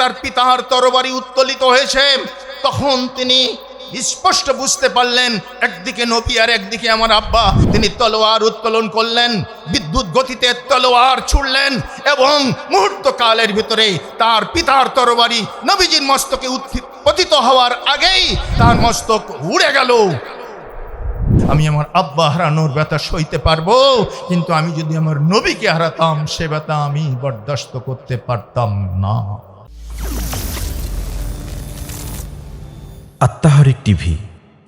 তার পিতার তরবারি উত্তোলিত হয়েছে, তখন তিনি স্পষ্ট বুঝতে পারলেন, একদিকে নবী আর একদিকে আমার আব্বা, তিনি তলোয়ার উত্তোলন করলেন, বিদ্যুৎ গতিতে তলোয়ার ছুড়লেন এবং মুহূর্তকালের ভিতরে তার পিতার তরবারি নবীজির মস্তকে পতিত হওয়ার আগেই তার মস্তক উড়ে গেল। আমি আমার আব্বা হারানোর ব্যথা সইতে পারব, কিন্তু আমি যদি আমার নবীকে হারাতাম, সে ব্যথা আমি বরদাস্ত করতে পারতাম না। আত্মাহারিক টিভি,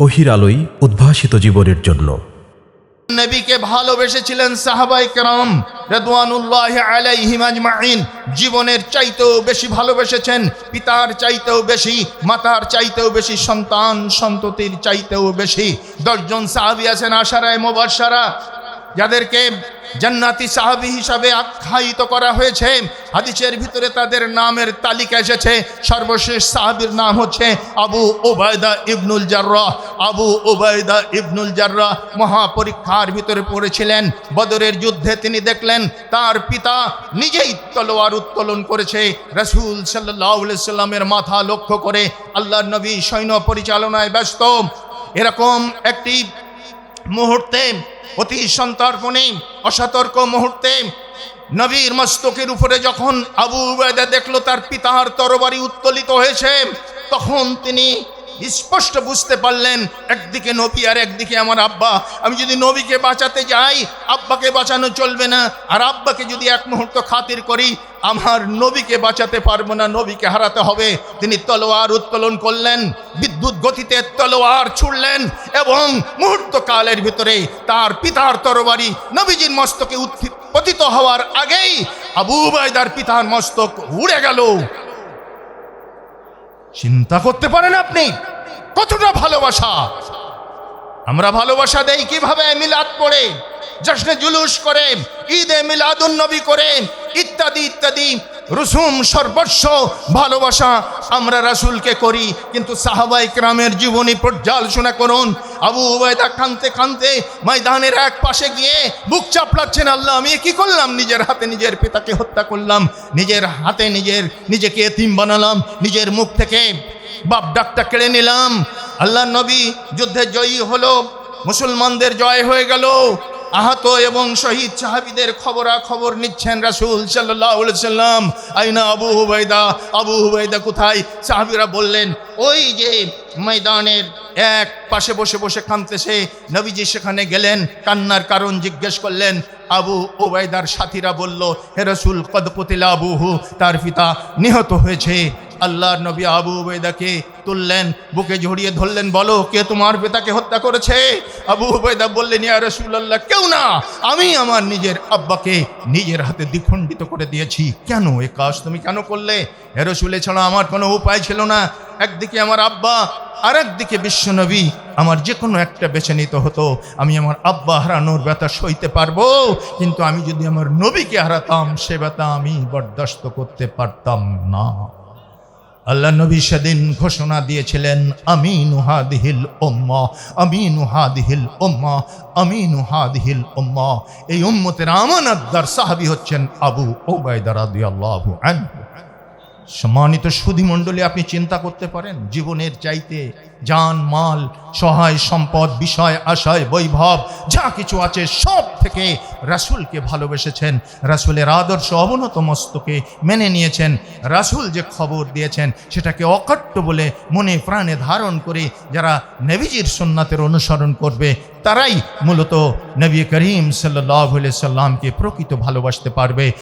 অহির আলোই উদ্ভাসিত জীবনের জন্য। নবীকে ভালোবেসেছিলেন সাহাবাই কেরাম রেদওয়ানুল্লাহ আলাইহিম আজমাইন জীবনের চাইতেও বেশি ভালোবেসেছেন, পিতার চাইতেও বেশি, মাতার চাইতেও বেশি, সন্তান সন্ততির চাইতেও বেশি। দশজন সাহাবি আছেন আশারায় মোবাসারা যাদেরকে জান্নাতি সাহাবি হিসাবে আখ্যায়িত করা হয়েছে, হাদিসের ভিতরে তাদের নামের তালিকা এসেছে। সর্বশেষ সাহাবির নাম হচ্ছে আবু ওবায়দা ইবনুল জার্রাহ। আবু ওবায়দা ইবনুল জার্রাহ মহাপরীক্ষার ভিতরে পড়েছিলেন। বদরের যুদ্ধে তিনি দেখলেন, তার পিতা নিজেই তলোয়ার উত্তোলন করেছে। রসুল সাল্লাহ সাল্লামের মাথা লক্ষ্য করে আল্লাহ নবী সৈন্য পরিচালনায় ব্যস্ত। এরকম একটি মুহূর্তে, অতি সন্তর্পণে, অসতর্ক মুহূর্তে, নবীর মস্তকের উপরে যখন আবু উবায়দা দেখল, তার পিতার তরবারি উত্তোলিত হয়েছে, তখন তিনি স্পষ্ট বুঝতে পারলেন, একদিকে নবী আর একদিকে আমার আব্বা। আমি যদি নবীকে বাঁচাতে যাই, আব্বাকে বাঁচানো চলবে না। আর আব্বাকে যদি এক মুহূর্ত খাতির করি, আমার নবীকে বাঁচাতে পারব না, নবীকে হারাতে হবে। তিনি তলোয়ার উত্তোলন করলেন, বিদ্যুৎ গতিতে তলোয়ার ছুড়লেন এবং মুহূর্ত কালের ভিতরে তার পিতার তরবারি নবীজির মস্তকে উত্থি- পতিত হওয়ার আগেই আবু উবায়দার পিতার মস্তক উড়ে গেল। চিন্তা করতে পারেন আপনি। কতটা ভালোবাসা? আমরা ভালোবাসা দেই কীভাবে? মিলাদ পড়ে, জশ্নে জুলুস করে, ঈদে মিলাদুন নবী করে, ইত্যাদি ইত্যাদি। রসুম সর্বস্ব, ভালোবাসা আমরা রাসুলকে করি। কিন্তু সাহাবাই ক্রামের জীবনী পর্যালোচনা করুন। আবু উবায়দা কানতে কানতে ময়দানের এক পাশে গিয়ে বুক চাপলাচ্ছেন আল্লাহ, আমি কি করলাম? নিজের হাতে নিজের পিতাকে হত্যা করলাম। নিজের হাতে নিজের, নিজেকে এতিম বানালাম। নিজের মুখ থেকে বাপ ডাকটা কেড়ে নিলাম। আল্লাহ নবী যুদ্ধে জয়ী হলো। মুসলমানদের জয় হয়ে গেল। আহত এবং শহীদ সাহাবিদের খবরা খবর নিচ্ছেন রাসূল সাল্লাম আইনা আবু হুবাইদা আবু হুবাইদা কোথায়? সাহাবিরা বললেন, ওই যে ময়দানের এক পাশে বসে বসে কাঁদতেছে। নবীজি সেখানে গেলেন, কান্নার কারণ জিজ্ঞেস করলেন। আবু ওবায়দার সাথীরা বলল, হে রসুল কদপতিলা আবুহু? তার পিতা, নিহত হয়েছে। আল্লাহর নবী আবু উবেদাকে তুললেন, বুকে ঝরিয়ে ধরলেন, বলো, কে তোমার পিতাকে হত্যা করেছে? আবু উবেদা বললেন, ইয়া রসুল্লাহ কেউ না, আমি আমার নিজের আব্বাকে নিজের হাতে দ্বিখণ্ডিত করে দিয়েছি। কেন এ কাজ তুমি কেন করলে? হে রসুল, এছাড়া আমার কোনো উপায় ছিল না। একদিকে আমার আব্বা আর একদিকে বিশ্বনবী আমার যে কোনো একটা বেছে নিতে হতো। আমি আমার আব্বা হারানোর ব্যথা সইতে পারব, কিন্তু আমি যদি আমার নবীকে হারাতাম, সে ব্যথা আমি বরদাস্ত করতে পারতাম না। আল্লাহ নবী সেদিন ঘোষণা দিয়েছিলেন আমি নুহাদ হিল ওম্মা আমি নুহাদ হিল ওম্মা আমি নুহাদ হিল ওম্মা এই উম্মতের আমানাদ্দার সাহাবি হচ্ছেন আবু ওবায়দা রাদিয়াল্লাহু আনহু। সম্মানিত সুধী মণ্ডলী আপনি চিন্তা করতে পারেন, জীবনের চাইতে যান মাল, সহায় সম্পদ, বিষয়, আশয়, বৈভব, যা কিছু আছে সব থেকে রাসূলকে ভালোবেসেছেন, রাসূলের আদর্শ অবনত মস্তকে মেনে নিয়েছেন, রাসূল যে খবর দিয়েছেন সেটাকে অকট্ট বলে মনে প্রাণে ধারণ করে যারা নবীজির সুন্নাতের অনুসরণ করবে, তারাই মূলত নবী করিম সাল্লাহ সাল্লামকে প্রকৃত ভালোবাসতে পারবে।